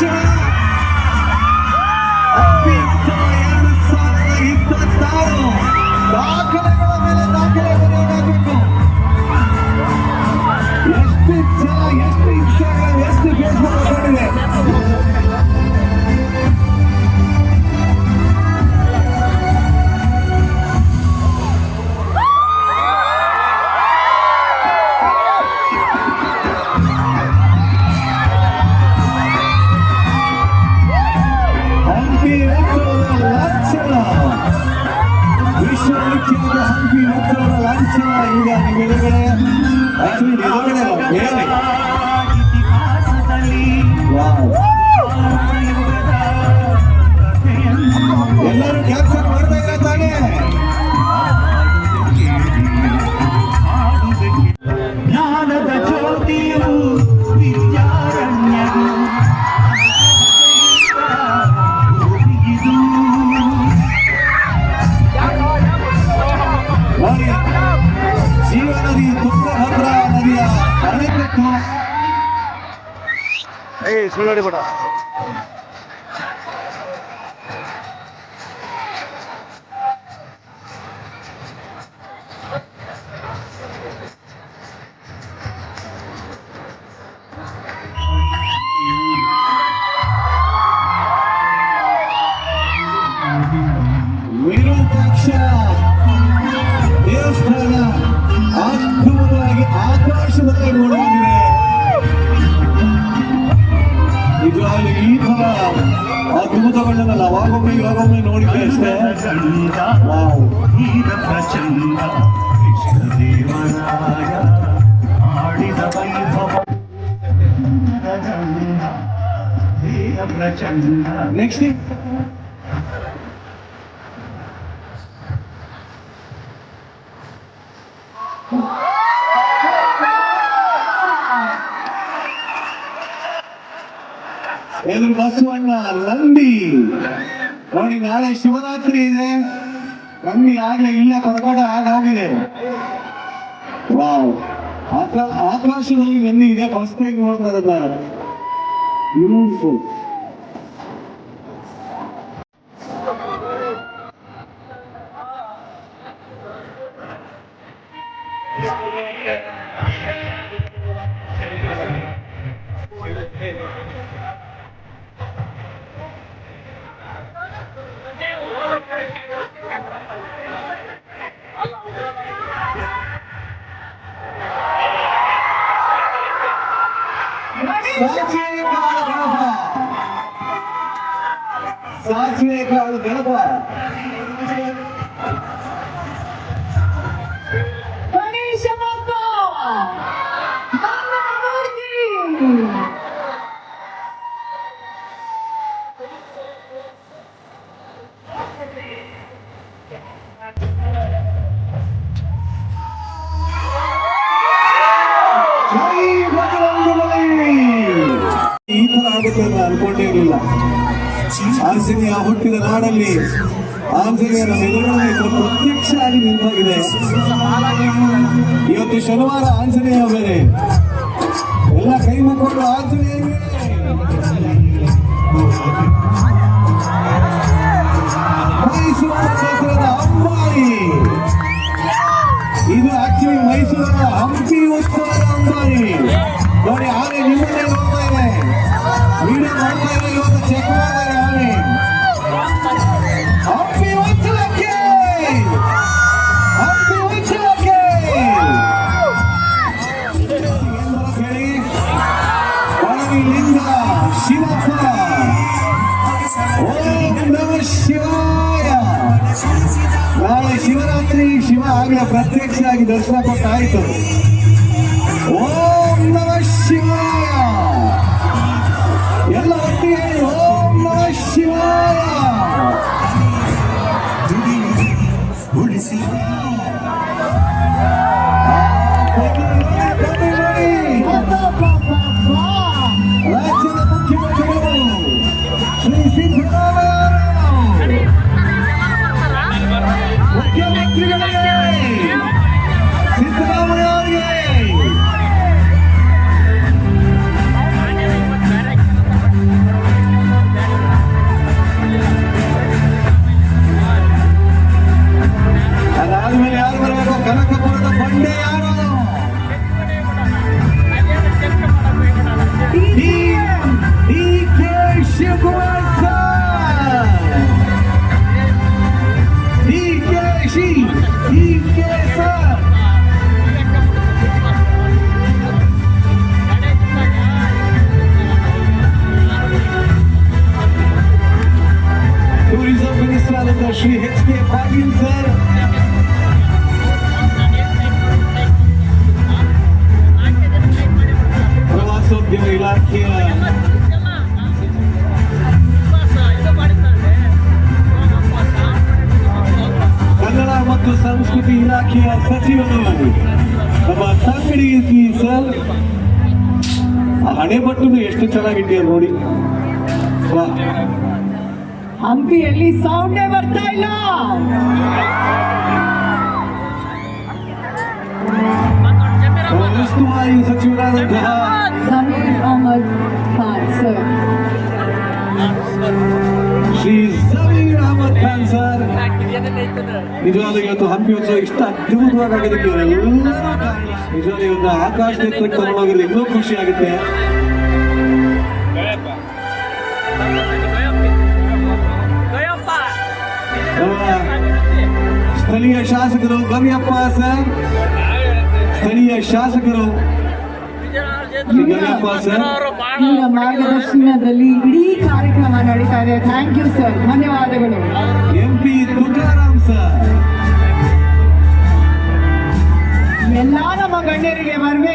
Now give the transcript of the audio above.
ಲಾಂಛನ ಹಂಪಿ ಉತ್ಸವ ಎರಡು ಸಾವಿರದ けで it's not a ಅದ್ಭುತಗಳನ್ನ ನಾವಾಗೊಮ್ಮೆ ಇವಾಗೊಮ್ಮೆ ನೋಡಿದ್ದೆ ಅಷ್ಟೇ ಚಂದ ಎದುರು ಬಸವಣ್ಣ ನಂದಿ? ನೋಡಿ, ನಾಳೆ ಶಿವರಾತ್ರಿ ಇದೆ. ನಂದಿ ಆಗ್ಲೇ ಇಲ್ಲ ಕೊರಗಡ ಹಾಗಾಗಿದೆ. ವಾವ್. ಆಕ- ಆಕಾಶದಲ್ಲಿ ನಂದಿ ಇದೆ ಫಸ್ಟ್ ಟೈಮ್ ನೋಡ್ತಾ ಸಾಸಿವೆ ಕಾಳು साथ में एक और गणपत ಜೈ ಈ ತರ ಆಗುತ್ತೆ ಅಂತ ಅನ್ಕೊಂಡೇ ಇರಲಿಲ್ಲ. ಆಂಜನೇಯ ಹುಟ್ಟಿದ ನಾಡಲ್ಲಿ ಆಂಜನೇಯರ ಎದುರುಗಡೆ ಪ್ರತ್ಯಕ್ಷ ಆಗಿ ನಿಂತಾಗಿದೆ. ಇವತ್ತು ಶನಿವಾರ ಆಂಜನೇಯ ಬೇರೆ ಎಲ್ಲ ಕೈ ಮುಕ್ಕೊಂಡು ಆಂಜನೇಯ ಮೈಸೂರು ದಸರಾದ ಅಂಬಾರಿ. ಇದು ಆಕ್ಚುಲಿ ಮೈಸೂರಿನ ಹಂಪಿ ಉತ್ಸವದ ಅಂಬಾರಿ ನೋಡಿ ಆನೆ ನಿಮ್ಮನ್ನೇ ನೋಡ್ತಾ ಇದೆ. ವಿಡಿಯೋ ನೋಡ್ತಾ ಇದೆ ಇವತ್ತು ಚೆಕ್ ಮಾಡ್ತಾರೆ ಆನೆ ಹಂಪಿ ಉತ್ಸವಕ್ಕೆ! ನಮ ಶಿವಾಯ. ನಾಳೆ ಶಿವರಾತ್ರಿ, ಶಿವ ಆಗಲೇ ಪ್ರತ್ಯಕ್ಷ ಆಗಿ ದರ್ಶನ ಕೊಟ್ಟಾಯ್ತು. ಓಂ ನಮ ಶಿವಾಯ ಎಲ್ಲ ಒಟ್ಟಿಗೆ ಹೇಳಿ ಓಂ ನಮ ಶಿವಾಯ Chico Lança! Ninguém, ninguém sabe! Turizm Ministrali tashrihiga qolganlar. Relação de Leila que ಆ ಹಣೆಬಟ್ಟನು ಎಷ್ಟು ಚೆನ್ನಾಗಿಟ್ಟಿದ್ದಾರೆ ನೋಡಿ. ಹಂಪಿಯಲ್ಲಿ ಸೌಂಡೇ ಬರ್ತಾ ಇಲ್ಲ. ಉಸ್ತುವಾರಿ ಸಚಿವರಾದಂತಹ ಸಮೀರ್ ಅಹಮದ್ ಖಾನ್ ಸರ್ ಖಾನ್ ಸರ್ ನಿಜವಾದ ಇವತ್ತು ಹಂಪಿ ಉತ್ಸವ ಇಷ್ಟ ಅದ್ಭುತವಾಗಿ ಆಗೋದಕ್ಕೆ ಇವರೆಲ್ಲರೂ ನಿಜವಾಗ್ಲೂ ನಿಜವಾದ ಇವತ್ತು ಆಕಾಶ ಎತ್ತರಕ್ಕೆ ತಗೊಂಡೋಗಿದ್ರೆ ಇನ್ನೂ ಖುಷಿ ಆಗುತ್ತೆ. ಸ್ಥಳೀಯ ಶಾಸಕರು ಗವಿಯಪ್ಪ ಸರ್. ಸ್ಥಳೀಯ ಶಾಸಕರು ಇವರ ಮಾರ್ಗದರ್ಶನದಲ್ಲಿ ಇಡೀ ಕಾರ್ಯಕ್ರಮ ನಡೀತಾ ಇದೆ. ಥ್ಯಾಂಕ್ ಯು ಸರ್ ಧನ್ಯವಾದಗಳು. M P Tukaram sir. ಎಲ್ಲ ನಮ್ಮ ಗಣ್ಯರಿಗೆ ಬರಬೇಕು